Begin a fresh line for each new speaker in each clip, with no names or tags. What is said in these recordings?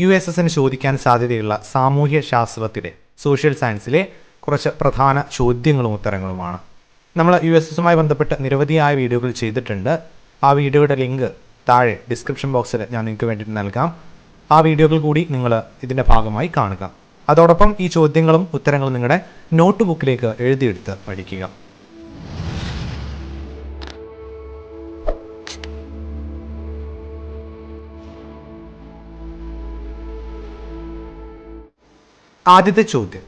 U S എസിന് ചോദിക്കാൻ സാധ്യതയുള്ള സാമൂഹ്യ ശാസ്ത്രത്തിലെ സോഷ്യൽ സയൻസിലെ കുറച്ച് പ്രധാന ചോദ്യങ്ങളും ഉത്തരങ്ങളുമാണ്. നമ്മൾ യു എസ് എസുമായി ബന്ധപ്പെട്ട് നിരവധിയായ വീഡിയോകൾ ചെയ്തിട്ടുണ്ട്. ആ വീഡിയോയുടെ ലിങ്ക് താഴെ ഡിസ്ക്രിപ്ഷൻ ബോക്സിൽ ഞാൻ നിങ്ങൾക്ക് വേണ്ടിയിട്ട് നൽകാം. ആ വീഡിയോകൾ കൂടി നിങ്ങൾ ഇതിന്റെ ഭാഗമായി കാണുക. അതോടൊപ്പം ഈ ചോദ്യങ്ങളും ഉത്തരങ്ങളും നിങ്ങളുടെ നോട്ട് ബുക്കിലേക്ക് എഴുതിയെടുത്ത് പഠിക്കുക. ആദ്യത്തെ ചോദ്യം.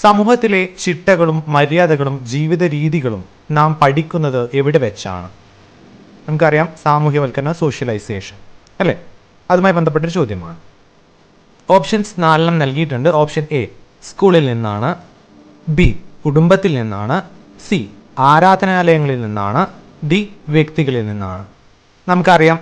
സമൂഹത്തിലെ ചിട്ടകളും മര്യാദകളും ജീവിത രീതികളും നാം പഠിക്കുന്നത് എവിടെ വെച്ചാണ്? നമുക്കറിയാം സാമൂഹ്യവൽക്കരണ സോഷ്യലൈസേഷൻ അല്ലേ? അതുമായി ബന്ധപ്പെട്ടൊരു ചോദ്യമാണ്. ഓപ്ഷൻസ് നാലെണ്ണം നൽകിയിട്ടുണ്ട്. ഓപ്ഷൻ എ സ്കൂളിൽ നിന്നാണ്. ബി കുടുംബത്തിൽ നിന്നാണ്. സി ആരാധനാലയങ്ങളിൽ നിന്നാണ്. ഡി വ്യക്തികളിൽ നിന്നാണ്. നമുക്കറിയാം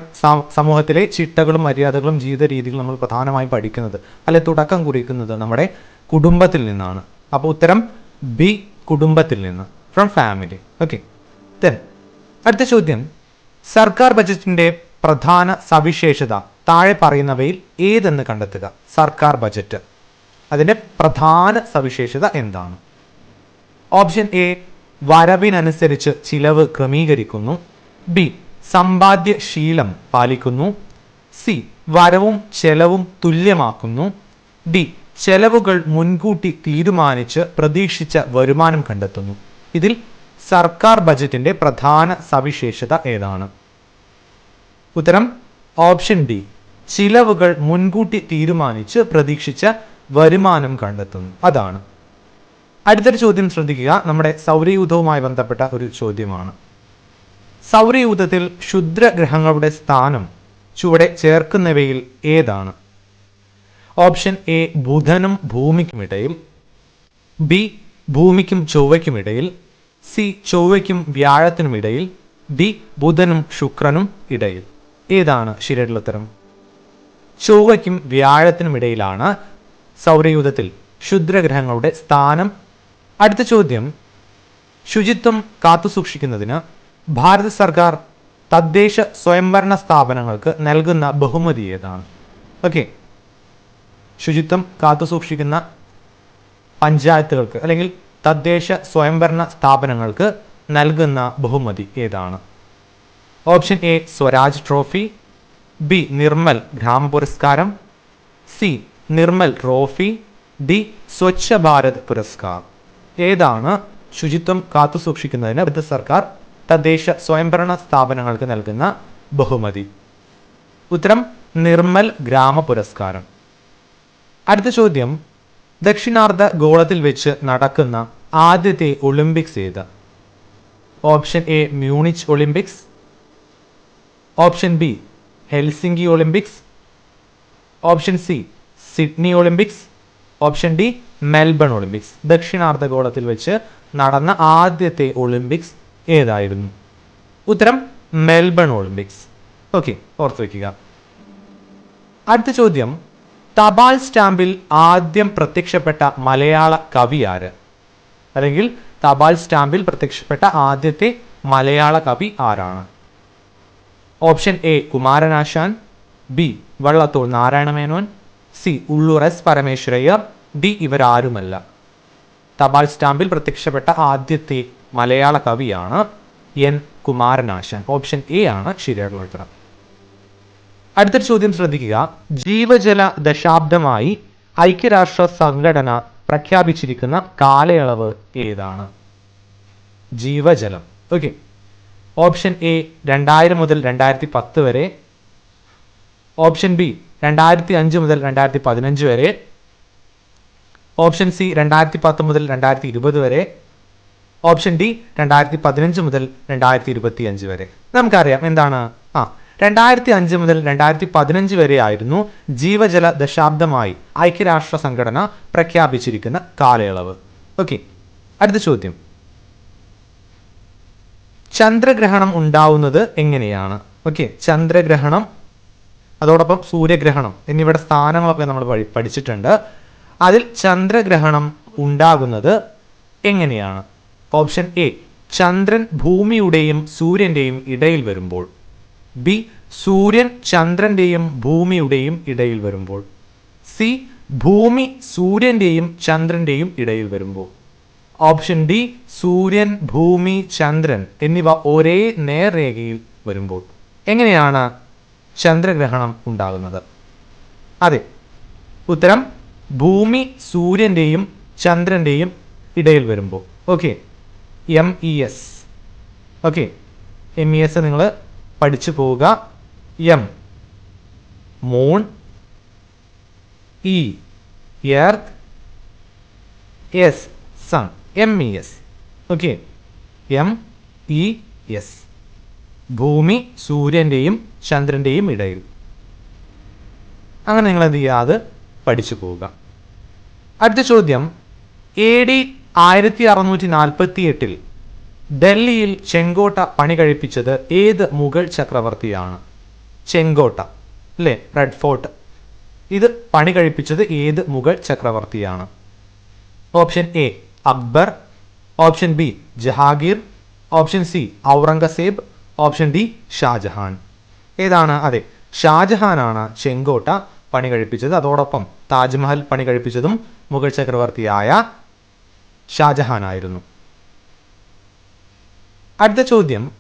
സമൂഹത്തിലെ ചിട്ടകളും മര്യാദകളും ജീവിത രീതികളും നമ്മൾ പ്രധാനമായും പഠിക്കുന്നത് അല്ലെ തുടക്കം കുറിക്കുന്നത് നമ്മുടെ കുടുംബത്തിൽ നിന്നാണ്. അപ്പോൾ ഉത്തരം ബി കുടുംബത്തിൽ നിന്ന്. ഫ്രം ഫാമിലി ഓക്കെ ദെൻ അടുത്ത ചോദ്യം. സർക്കാർ ബജറ്റിന്റെ പ്രധാന സവിശേഷത താഴെ പറയുന്നവയിൽ ഏതെന്ന് കണ്ടെത്തുക? സർക്കാർ ബജറ്റ്. അതിന്റെ പ്രധാന സവിശേഷത എന്താണ്? ഓപ്ഷൻ എ വരവിനനുസരിച്ച് ചിലവ് ക്രമീകരിക്കുന്നു. ബി സമ്പാദ്യ ശീലം പാലിക്കുന്നു. സി. വരവും ചെലവും തുല്യമാക്കുന്നു. ഡി. ചെലവുകൾ മുൻകൂട്ടി തീരുമാനിച്ച് പ്രതീക്ഷിച്ച വരുമാനം കണ്ടെത്തുന്നു. ഇതിൽ സർക്കാർ ബജറ്റിന്റെ പ്രധാന സവിശേഷത ഏതാണ്? ഉത്തരം. Option D. ചിലവുകൾ മുൻകൂട്ടി തീരുമാനിച്ച് പ്രതീക്ഷിച്ച വരുമാനം കണ്ടെത്തുന്നു. അതാണ്. അടുത്തൊരു ചോദ്യം ശ്രദ്ധിക്കുക. നമ്മുടെ സൗരയൂഥവുമായി ബന്ധപ്പെട്ട ഒരു ചോദ്യമാണ്. സൗരയൂഥത്തിൽ ക്ഷുദ്രഗ്രഹങ്ങളുടെ സ്ഥാനം ചുവടെ ചേർക്കുന്നവയിൽ ഏതാണ്? ഓപ്ഷൻ എ ബുധനും ഭൂമിക്കുമിടയിൽ. ബി ഭൂമിക്കും ചൊവ്വയ്ക്കുമിടയിൽ. സി ചൊവ്വയ്ക്കും വ്യാഴത്തിനുമിടയിൽ. ഡി ബുധനും ശുക്രനും ഇടയിൽ. ഏതാണ് ശരിയായിട്ടുള്ള ഉത്തരം? ചൊവ്വയ്ക്കും വ്യാഴത്തിനുമിടയിലാണ് സൗരയൂഥത്തിൽ ക്ഷുദ്രഗ്രഹങ്ങളുടെ സ്ഥാനം. അടുത്ത ചോദ്യം. ശുചിത്വം കാത്തുസൂക്ഷിക്കുന്നതിന് ഭാരത സർക്കാർ തദ്ദേശ സ്വയംഭരണ സ്ഥാപനങ്ങൾക്ക് നൽകുന്ന ബഹുമതി ഏതാണ്? ഓക്കെ ശുചിത്വം കാത്തുസൂക്ഷിക്കുന്ന പഞ്ചായത്തുകൾക്ക് അല്ലെങ്കിൽ തദ്ദേശ സ്വയംഭരണ സ്ഥാപനങ്ങൾക്ക് നൽകുന്ന ബഹുമതി ഏതാണ്? Option A Swaraj trophy. B Nirmal Grama Puraskaram. C Nirmal trophy. D Swachh Bharat Puraskar. ഏതാണ് ശുചിത്വം കാത്തുസൂക്ഷിക്കുന്നതിന് ഭാരത സർക്കാർ തദ്ദേശ സ്വയംഭരണ സ്ഥാപനങ്ങൾക്ക് നൽകുന്ന ബഹുമതി. ഉത്തരം നിർമ്മൽ ഗ്രാമ പുരസ്കാരം. അടുത്ത ചോദ്യം ദക്ഷിണാർദ്ധ ഗോളത്തിൽ വെച്ച് നടക്കുന്ന ആദ്യത്തെ ഒളിമ്പിക്സ് ഏത്? Option A Munich Olympics. Option B Helsinki Olympics. Option C Sydney Olympics. Option D Melbourne Olympics. ദക്ഷിണാർദ്ധഗോളത്തിൽ വെച്ച് നടന്ന ആദ്യത്തെ ഒളിമ്പിക്സ് ഏതായിരുന്നു? ഉത്തരം മെൽബൺ ഒളിമ്പിക്സ്. ഓക്കെ ഓർത്തു വയ്ക്കുക അടുത്ത ചോദ്യം. തപാൽ സ്റ്റാമ്പിൽ ആദ്യം പ്രത്യക്ഷപ്പെട്ട മലയാള കവി ആര്? അല്ലെങ്കിൽ തപാൽ സ്റ്റാമ്പിൽ പ്രത്യക്ഷപ്പെട്ട ആദ്യത്തെ മലയാള കവി ആരാണ്? Option A Kumaranasan. B Vallathol Narayana Menon. C Ulloor S Parameswara Iyer. D ഇവരാരുമല്ല. തപാൽ സ്റ്റാമ്പിൽ പ്രത്യക്ഷപ്പെട്ട ആദ്യത്തെ മലയാള കവിയാണ് എൻ കുമാരനാശാൻ. ഓപ്ഷൻ എ ആണ് ശരിയായിട്ടുള്ള ഉത്തരം അടുത്തൊരു ചോദ്യം ശ്രദ്ധിക്കുക. ജീവജല ദശാബ്ദമായി ഐക്യരാഷ്ട്ര സംഘടന പ്രഖ്യാപിച്ചിരിക്കുന്ന കാലയളവ് ഏതാണ്? ജീവജലം. ഓക്കെ. ഓപ്ഷൻ എ രണ്ടായിരം മുതൽ രണ്ടായിരത്തി പത്ത് വരെ. ഓപ്ഷൻ ബി രണ്ടായിരത്തി അഞ്ച് മുതൽ രണ്ടായിരത്തി പതിനഞ്ച് വരെ. ഓപ്ഷൻ സി രണ്ടായിരത്തി പത്ത് മുതൽ രണ്ടായിരത്തി ഇരുപത് വരെ ഓപ്ഷൻ ഡി രണ്ടായിരത്തി പതിനഞ്ച് മുതൽ രണ്ടായിരത്തി ഇരുപത്തി അഞ്ച് വരെ. നമുക്കറിയാം എന്താണ്? ആ രണ്ടായിരത്തി അഞ്ച് മുതൽ രണ്ടായിരത്തി പതിനഞ്ച് വരെ ആയിരുന്നു ജീവജല ദശാബ്ദമായി ഐക്യരാഷ്ട്ര സംഘടന പ്രഖ്യാപിച്ചിരിക്കുന്ന കാലയളവ്. ഓക്കെ അടുത്ത ചോദ്യം. ചന്ദ്രഗ്രഹണം ഉണ്ടാവുന്നത് എങ്ങനെയാണ്? ഓക്കെ ചന്ദ്രഗ്രഹണം അതോടൊപ്പം സൂര്യഗ്രഹണം എന്നിവയുടെ സ്ഥാനങ്ങളൊക്കെ നമ്മൾ പഠിച്ചിട്ടുണ്ട്. അതിൽ ചന്ദ്രഗ്രഹണം ഉണ്ടാകുന്നത് എങ്ങനെയാണ്? ഓപ്ഷൻ എ ചന്ദ്രൻ ഭൂമിയുടെയും സൂര്യന്റെയും ഇടയിൽ വരുമ്പോൾ. ബി സൂര്യൻ ചന്ദ്രന്റെയും ഭൂമിയുടെയും ഇടയിൽ വരുമ്പോൾ. സി ഭൂമി സൂര്യന്റെയും ചന്ദ്രന്റെയും ഇടയിൽ വരുമ്പോൾ. ഓപ്ഷൻ ഡി സൂര്യൻ ഭൂമി ചന്ദ്രൻ എന്നിവ ഒരേ നേർരേഖയിൽ വരുമ്പോൾ. എങ്ങനെയാണ് ചന്ദ്രഗ്രഹണം ഉണ്ടാകുന്നത്? അതെ ഉത്തരം ഭൂമി സൂര്യന്റെയും ചന്ദ്രന്റെയും ഇടയിൽ വരുമ്പോൾ okay M E S okay M E S നിങ്ങൾ പഠിച്ചു പോവുക. M moon E earth S sun M E S okay M E S ഭൂമി സൂര്യന്റെയും ചന്ദ്രന്റെയും ഇടയിൽ. അങ്ങനെ നിങ്ങൾ എന്ത് ചെയ്യുക? അത് പഠിച്ചു പോവുക. അടുത്ത ചോദ്യം. എ ഡി ആയിരത്തി അറുന്നൂറ്റി നാൽപ്പത്തി എട്ടിൽ ഡൽഹിയിൽ ചെങ്കോട്ട പണി കഴിപ്പിച്ചത് ഏത് മുഗൾ ചക്രവർത്തിയാണ്? ചെങ്കോട്ട അല്ലേ? Red fort. ഇത് പണി കഴിപ്പിച്ചത് ഏത് Mughal ചക്രവർത്തിയാണ്? Option A Akbar. Option B Jahangir. Option C Aurangzeb. Option D Shah Jahan. ഏതാണ്? അതെ ഷാജഹാനാണ് ചെങ്കോട്ട പണി കഴിപ്പിച്ചത്. അതോടൊപ്പം താജ്മഹൽ പണി കഴിപ്പിച്ചതും മുഗൾ ചക്രവർത്തിയായ ഷാജഹാനായിരുന്നു. അടുത്ത ചോദ്യം.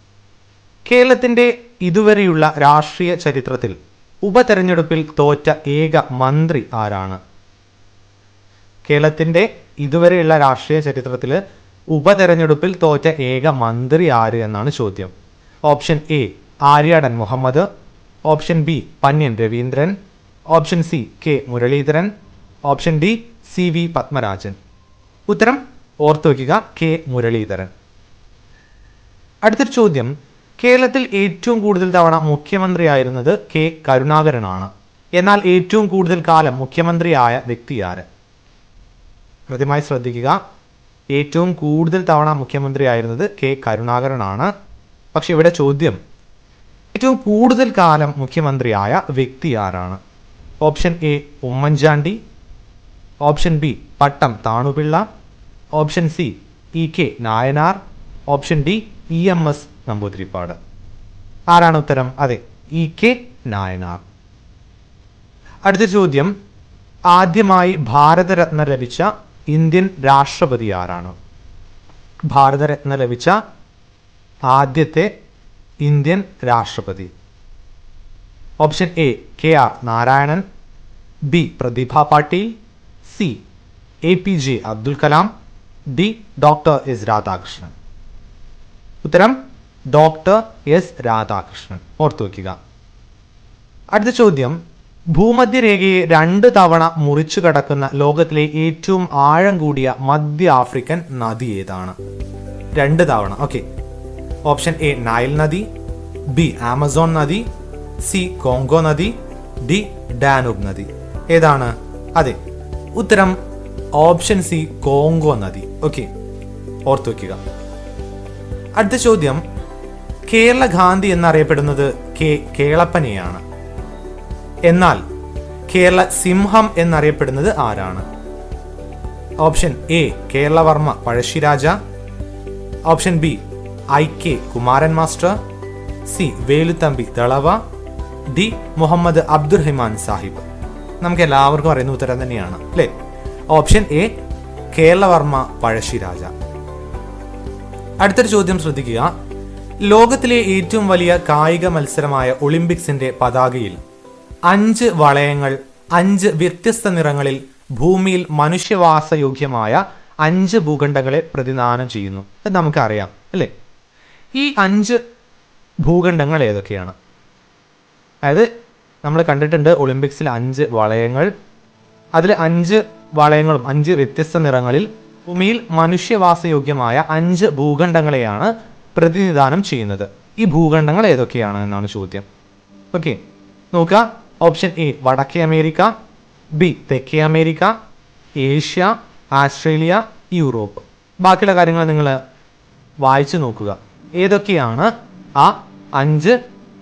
കേരളത്തിന്റെ ഇതുവരെയുള്ള രാഷ്ട്രീയ ചരിത്രത്തിൽ ഉപതെരഞ്ഞെടുപ്പിൽ തോറ്റ ഏക മന്ത്രി ആരാണ്? കേരളത്തിന്റെ ഇതുവരെയുള്ള രാഷ്ട്രീയ ചരിത്രത്തിൽ ഉപതെരഞ്ഞെടുപ്പിൽ തോറ്റ ഏക മന്ത്രി ആര് എന്നാണ് ചോദ്യം. Option A Aryadan Muhammad. Option B Panniyan Raveendran. Option C K Muraleedharan. Option D C V Padmarajan. ഉത്തരം ഓർത്തു വയ്ക്കുക കെ മുരളീധരൻ. അടുത്തൊരു ചോദ്യം. കേരളത്തിൽ ഏറ്റവും കൂടുതൽ തവണ മുഖ്യമന്ത്രിയായിരുന്നത് കെ കരുണാകരനാണ്. എന്നാൽ ഏറ്റവും കൂടുതൽ കാലം മുഖ്യമന്ത്രിയായ വ്യക്തി ആര്? കൃത്യമായി ശ്രദ്ധിക്കുക. ഏറ്റവും കൂടുതൽ തവണ മുഖ്യമന്ത്രിയായിരുന്നത് കെ കരുണാകരനാണ്. പക്ഷെ ഇവിടെ ചോദ്യം. ഏറ്റവും കൂടുതൽ കാലം മുഖ്യമന്ത്രിയായ വ്യക്തി ആരാണ്? Option A Oommen Chandy. Option B Pattom Thanu Pillai. Option C E K Nayanar. Option D E M S Namboodiripad. ആരാണ് ഉത്തരം? അതെ ഇ കെ നായനാർ. അടുത്ത ചോദ്യം ആദ്യമായി ഭാരതരത്ന ലഭിച്ച ഇന്ത്യൻ രാഷ്ട്രപതി ആരാണ്? ഭാരതരത്ന ലഭിച്ച ആദ്യത്തെ ഇന്ത്യൻ രാഷ്ട്രപതി. Option A K R Narayanan. B Pratibha Patil C A P J Abdul Kalam D doctor S Radhakrishnan. ഉത്തരം ഡോക്ടർ എസ് രാധാകൃഷ്ണൻ. ഓർത്തു വയ്ക്കുക. അടുത്ത ചോദ്യം ഭൂമധ്യരേഖയെ രണ്ട് തവണ മുറിച്ചു കടക്കുന്ന ലോകത്തിലെ ഏറ്റവും ആഴം കൂടിയ മധ്യ ആഫ്രിക്കൻ നദി ഏതാണ്? രണ്ട് തവണ. ഓക്കെ. ഓപ്ഷൻ എ നൈൽ നദി ബി ആമസോൺ നദി സി കോങ്കോ നദി ഡി ഡാനൂബ് നദി. ഏതാണ്? അതെ ഉത്തരം ഓപ്ഷൻ സി കോങ്കോ നദി. ഓക്കെ ഓർത്തു വയ്ക്കുക അടുത്ത ചോദ്യം കേരള ഗാന്ധി എന്നറിയപ്പെടുന്നത് കെ കേളപ്പനെയാണ്. എന്നാൽ കേരള സിംഹം എന്നറിയപ്പെടുന്നത് ആരാണ്? Option A Kerala Varma Pazhassi Raja. Option B I K Kumaran master. C Velu Thampi Dalawa. D Muhammad Abdurahiman Sahib. നമുക്ക് എല്ലാവർക്കും അറിയുന്ന ഉത്തരം തന്നെയാണ് അല്ലേ? ഓപ്ഷൻ എ കേരളവർമ്മ പഴശ്ശിരാജ അടുത്തൊരു ചോദ്യം ശ്രദ്ധിക്കുക. ലോകത്തിലെ ഏറ്റവും വലിയ കായിക മത്സരമായ ഒളിമ്പിക്സിന്റെ പതാകയിൽ അഞ്ച് വളയങ്ങൾ അഞ്ച് വ്യത്യസ്ത നിറങ്ങളിൽ ഭൂമിയിൽ മനുഷ്യവാസയോഗ്യമായ അഞ്ച് ഭൂഖണ്ഡങ്ങളെ പ്രതിദാനം ചെയ്യുന്നു. അത് നമുക്കറിയാം അല്ലേ? ഈ അഞ്ച് ഭൂഖണ്ഡങ്ങൾ ഏതൊക്കെയാണ്? അതായത് നമ്മൾ കണ്ടിട്ടുണ്ട് ഒളിമ്പിക്സിൽ അഞ്ച് വളയങ്ങൾ. അതിൽ അഞ്ച് വളയങ്ങളും അഞ്ച് വ്യത്യസ്ത നിറങ്ങളിൽ ഭൂമിയിൽ മനുഷ്യവാസയോഗ്യമായ അഞ്ച് ഭൂഖണ്ഡങ്ങളെയാണ് പ്രതിനിധാനം ചെയ്യുന്നത്. ഈ ഭൂഖണ്ഡങ്ങൾ ഏതൊക്കെയാണ് എന്നാണ് ചോദ്യം. ഓക്കെ നോക്കുക. ഓപ്ഷൻ എ വടക്കേ അമേരിക്ക ബി തെക്കേ അമേരിക്ക ഏഷ്യ ആസ്ട്രേലിയ യൂറോപ്പ്. ബാക്കിയുള്ള കാര്യങ്ങൾ നിങ്ങൾ വായിച്ചു നോക്കുക. ഏതൊക്കെയാണ് ആ അഞ്ച്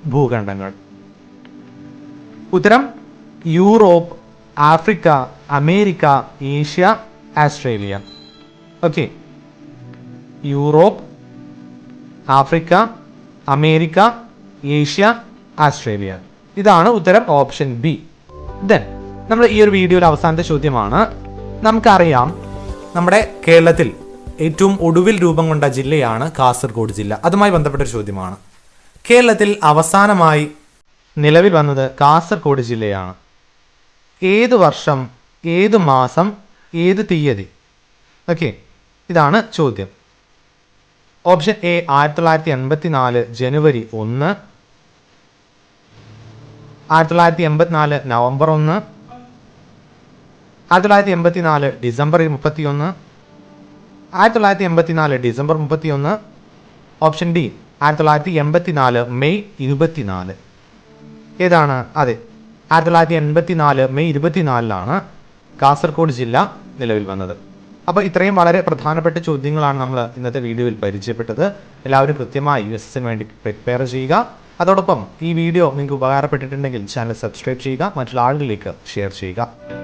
ഭൂഖണ്ഡങ്ങൾ? ഉത്തരം Europe Africa America Asia Australia. Okay. Europe Africa America Asia Australia. ഇതാണ് ഉത്തരം ഓപ്ഷൻ ബി. ദെൻ നമ്മൾ ഈ ഒരു വീഡിയോയിൽ അവസാനത്തെ ചോദ്യമാണ്. നമുക്കറിയാം നമ്മുടെ കേരളത്തിൽ ഏറ്റവും ഒടുവിൽ രൂപം കൊണ്ട ജില്ലയാണ് കാസർഗോഡ് ജില്ല. അതുമായി ബന്ധപ്പെട്ട ഒരു ചോദ്യമാണ്. കേരളത്തിൽ അവസാനമായി നിലവിൽ വന്നത് കാസർഗോഡ് ജില്ലയാണ്. ഏത് വർഷം ഏത് മാസം ഏത് തീയതി? ഓക്കെ ഇതാണ് ചോദ്യം. ഓപ്ഷൻ എ ആയിരത്തി തൊള്ളായിരത്തി എൺപത്തി നാല് ജനുവരി ഒന്ന്. ആയിരത്തി തൊള്ളായിരത്തി എൺപത്തിനാല് നവംബർ ഒന്ന്. ആയിരത്തി തൊള്ളായിരത്തി എൺപത്തി നാല് ഡിസംബർ മുപ്പത്തി ഒന്ന് ആയിരത്തി തൊള്ളായിരത്തി എൺപത്തി നാല് ഡിസംബർ മുപ്പത്തി ഒന്ന് ഓപ്ഷൻ ഡി ആയിരത്തി തൊള്ളായിരത്തി എൺപത്തി നാല് മെയ് ഇരുപത്തിനാല്. ഏതാണ്? അതെ. ആയിരത്തി തൊള്ളായിരത്തി എൺപത്തി നാല് മെയ് ഇരുപത്തിനാലിലാണ് കാസർഗോഡ് ജില്ല നിലവിൽ വന്നത്. അപ്പോൾ ഇത്രയും വളരെ പ്രധാനപ്പെട്ട ചോദ്യങ്ങളാണ് നമ്മൾ ഇന്നത്തെ വീഡിയോയിൽ പരിചയപ്പെട്ടത്. എല്ലാവരും കൃത്യമായി യു എസ് എസിന് വേണ്ടി പ്രിപ്പയർ ചെയ്യുക. അതോടൊപ്പം ഈ വീഡിയോ നിങ്ങൾക്ക് ഉപകാരപ്പെട്ടിട്ടുണ്ടെങ്കിൽ ചാനൽ സബ്സ്ക്രൈബ് ചെയ്യുക. മറ്റുള്ള ആളുകളിലേക്ക് ഷെയർ ചെയ്യുക.